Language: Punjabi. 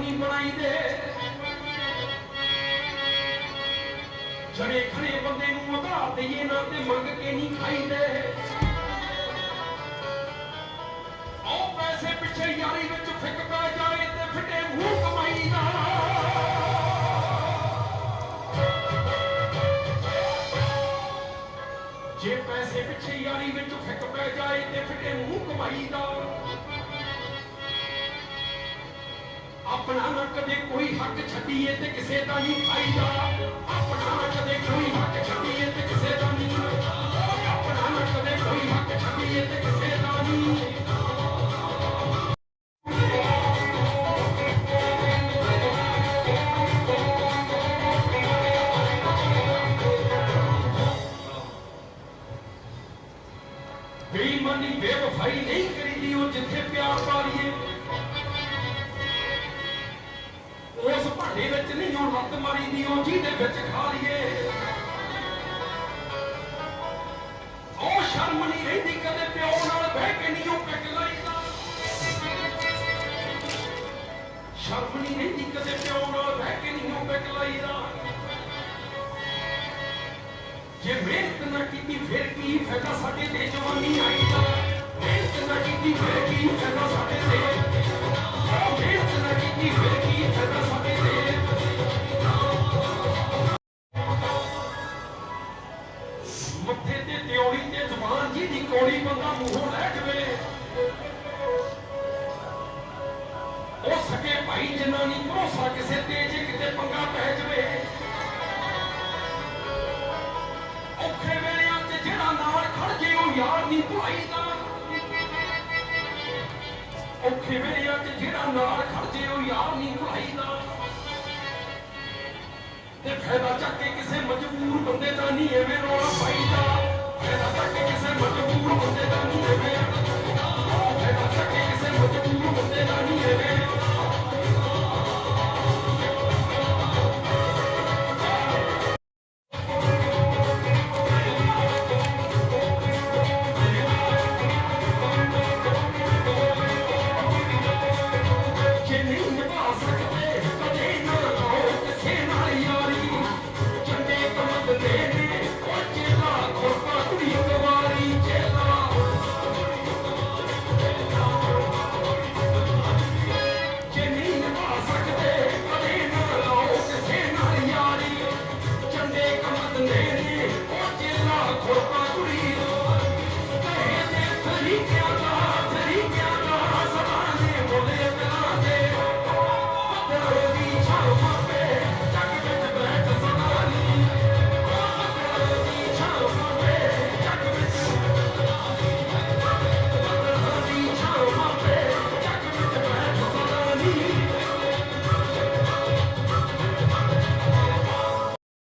ਨਹੀਂ ਬਣਾਈਦੇ। ਜੜੇ ਖੜੇ ਬੰਦੇ ਨੂੰ ਉਧਾਰ ਦਈਏ ਨਾ ਤੇ ਮੰਗ ਕੇ ਨਹੀਂ ਖਾਈਦੇ। ਉਹ ਪੈਸੇ ਪਿੱਛੇ ਯਾਰੀ ਵਿੱਚ ਫਿੱਕ ਪੈ ਜਾਏ ਤੇ ਫਿੱਟੇ ਮੂੰਹ ਕਮਾਈ ਦਾ। ਜੇ ਪੈਸੇ ਪਿੱਛੇ ਯਾਰੀ ਵਿੱਚ ਫਿੱਕ ਪੈ ਜਾਏ ਤੇ ਫਿੱਟੇ ਮੂੰਹ ਕਮਾਈ ਦਾ। ਆਪਣਾ ਨਾ ਕਦੇ ਕੋਈ ਹੱਕ ਛੱਡੀਏ ਤੇ ਕਿਸੇ ਦਾ ਨਹੀਂ ਖਾਈਦਾ ਆਪਣਾ ਨਾ ਕਦੇ ਕੋਈ ਹੱਕ ਛੱਡੀਏ ਤੇ ਕਿਸੇ ਦਾ ਨਹੀਂ ਆਪਣਾ ਨਾ ਕਦੇ ਕੋਈ ਹੱਕ ਛੱਡੀਏ ਤੇ ਕਿਸੇ ਦਾ ਨਹੀਂ ਬੇਈਮਾਨੀ, ਬੇਵਫਾਈ ਨਹੀਂ ਕਰੀਦੀ ਉਹ ਜਿੱਥੇ ਪਿਆਰ ਪਾਲੀਏ। ਉਸ ਵਿੱਚ ਨਹੀਂ ਉਹ ਹੱਥ ਮਾਰੀਦੀ ਉਹ ਜਿਹਦੇ ਵਿੱਚ ਖਾ ਲਈਏ। ਉਹ ਸ਼ਰਮ ਨਹੀਂ ਰਹਿੰਦੀ ਕਦੇ ਪਿਓ ਨਾਲ ਬਹਿ ਕੇ ਨਹੀਂ ਉਹ ਪਿੱਕ ਲਾਈਦਾ। ਸ਼ਰਮ ਨਹੀਂ ਰਹਿੰਦੀ ਕਦੇ ਪਿਓ ਨਾਲ ਬਹਿ ਕੇ ਨਹੀਂ ਉਹ ਪਿੱਕ ਲਾਈਦਾ। ਜੇ ਮਿਹਨਤ ਨਾ ਕੀਤੀ, ਫਿਰ ਕੀ ਫਾਇਦਾ ਸਾਡੇ ਤੇ ਜਵਾਨੀ ਆਈ ਦਾ ਮਿਹਨਤ ਨਾ ਕੀਤੀ, ਫਿਰ ਕੀ ਫਾਇਦਾ ਸਾਡੇ ਭਰੋਸਾ ਕਿਸੇ ਤੇ ਜੇ ਕਿਤੇ ਪੰਗਾ ਪੈ ਜਵੇ। ਔਖੇ ਵੇਲਿਆਂ ਤੇ ਜਿਹੜਾ ਨਾਲ ਖੜ ਜੇ ਉਹ ਯਾਰ ਨਹੀਂ ਭੁਲਾਈਦਾ ਔਖੇ ਵੇਲਿਆਂ ਤੇ ਜਿਹੜਾ ਨਾਲ ਖੜ ਜੇ ਉਹ ਯਾਰ ਨਹੀਂ ਭੁਲਾਈਦਾ ਤੇ। ਫਾਇਦਾ ਚੱਕ ਕੇ ਕਿਸੇ ਮਜਬੂਰ ਬੰਦੇ ਦਾ ਨਹੀਂ ਐਵੇਂ ਰੋਣਾ ਪਾਈਦਾ ਫਾਇਦਾ ਚੱਕ ਕੇ ਕਿਸੇ ਮਜਬੂਰ ਬੰਦੇ ਦਾ ਨਹੀਂ ਐਵੇਂ ਫਾਇਦਾ ਚੱਕ ਕੇ ਕਿਸੇ ਮਜਬੂਰ ਬੰਦੇ ਦਾ ਨਹੀਂ ਐਵੇਂ